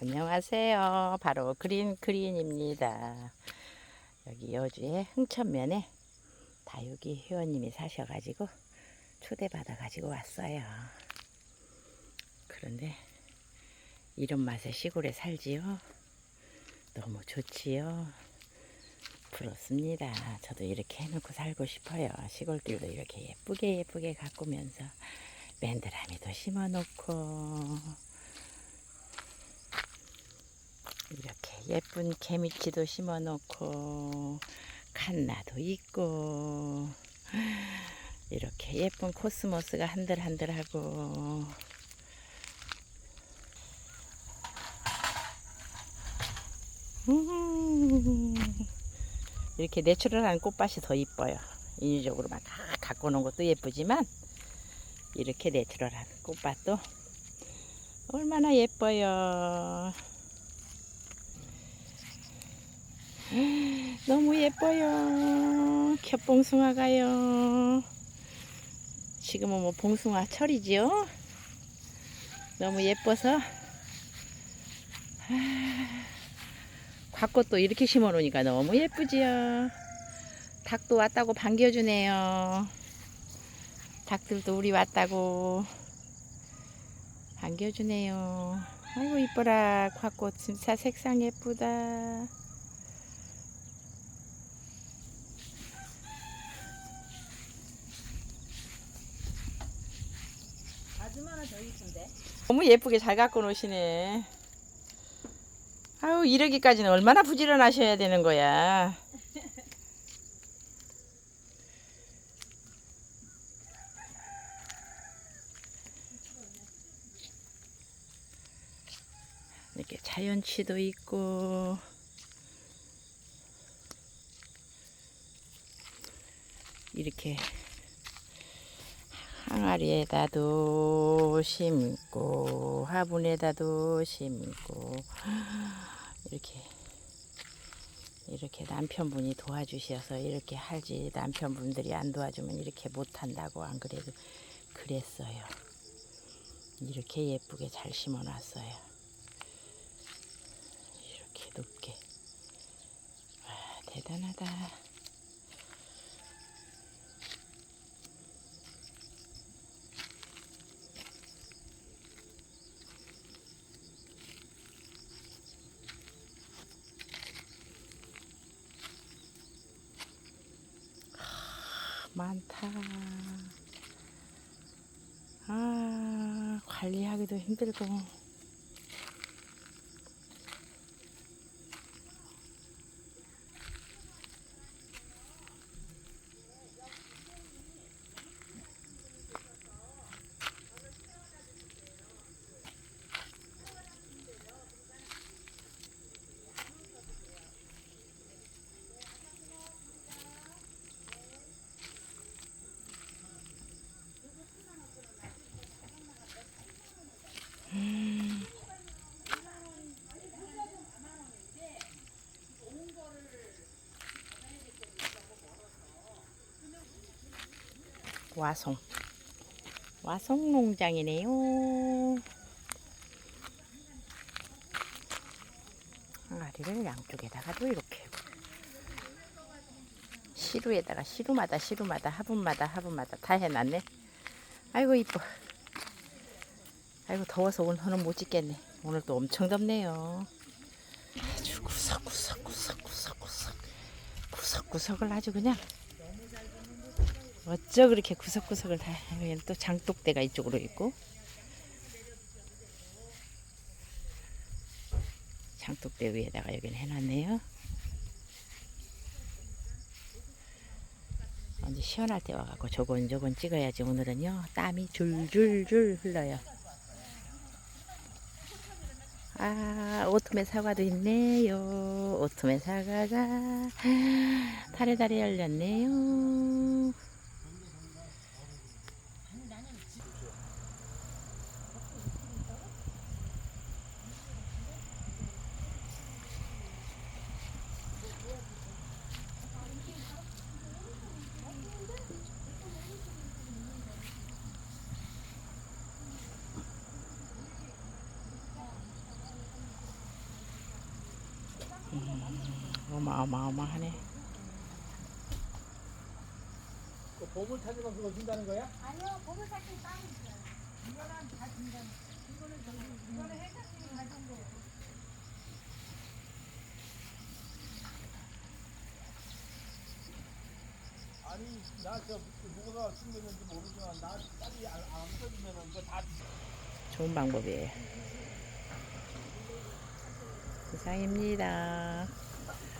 안녕하세요. 바로 그린 그린입니다. 여기 여주의 흥천면에 다육이 회원님이 사셔가지고 초대받아가지고 왔어요. 그런데 이런 맛에 시골에 살지요. 너무 좋지요. 부럽습니다. 저도 이렇게 해놓고 살고 싶어요. 시골길도 이렇게 예쁘게 예쁘게 가꾸면서 맨드라미도 심어놓고 이렇게 예쁜 개미치도 심어놓고 칸나도 있고 이렇게 예쁜 코스모스가 한들한들하고 음, 이렇게 내추럴한 꽃밭이 더 이뻐요. 인위적으로 막 갖고 놓은 것도 예쁘지만 이렇게 내추럴한 꽃밭도 얼마나 예뻐요. 너무 예뻐요. 겹봉숭아가요. 지금은 뭐 봉숭아 철이지요. 너무 예뻐서 곽꽃도 이렇게 심어 놓으니까 너무 예쁘지요. 닭도 왔다고 반겨주네요. 닭들도 우리 왔다고 반겨주네요. 아이고 이뻐라. 곽꽃 진짜 색상 예쁘다. 아줌마는 더 이쁜데. 너무 예쁘게 잘 갖고 노시네. 아유 이러기까지는 얼마나 부지런하셔야 되는 거야. 이렇게 자연치도 있고 이렇게 항아리에다도 심고 화분에다도 심고 이렇게 이렇게 남편분이 도와주셔서 이렇게 할지 남편분들이 안 도와주면 이렇게 못한다고 안 그래도 그랬어요. 이렇게 예쁘게 잘 심어놨어요. 이렇게 높게 와 대단하다. 아, 관리하기도 힘들고. 와송. 와송 농장이네요. 항아리를 양쪽에다가도 이렇게 시루에다가 시루마다 시루마다 화분마다 화분마다 다 해놨네. 아이고 이뻐. 아이고 더워서 오늘은 못 찍겠네. 오늘 또 엄청 덥네요. 아주 구석구석 구석구석 구석 구석구석을 아주 그냥 어쩌 그렇게 구석구석을 다 또 장독대가 이쪽으로 있고 장독대 위에다가 여기는 해놨네요. 언제 시원할 때 와갖고 저건 찍어야지 오늘은요 땀이 줄줄줄 흘러요. 아 오토메 사과도 있네요. 오토메 사과가 다리다리 열렸네요. 어마어마어마하네. 그 보물 찾으면 그거 준다는 거야? 아니요, 보물 찾기 따로 있어요. 이거는 다 준다. 이거는 이거는 회장님이 가져온 거예요. 아니 나저 누가 숨겼는지 모르지만 나 빨리 안, 안 써주면은 그거 다 좋은 방법이에요. 이상입니다.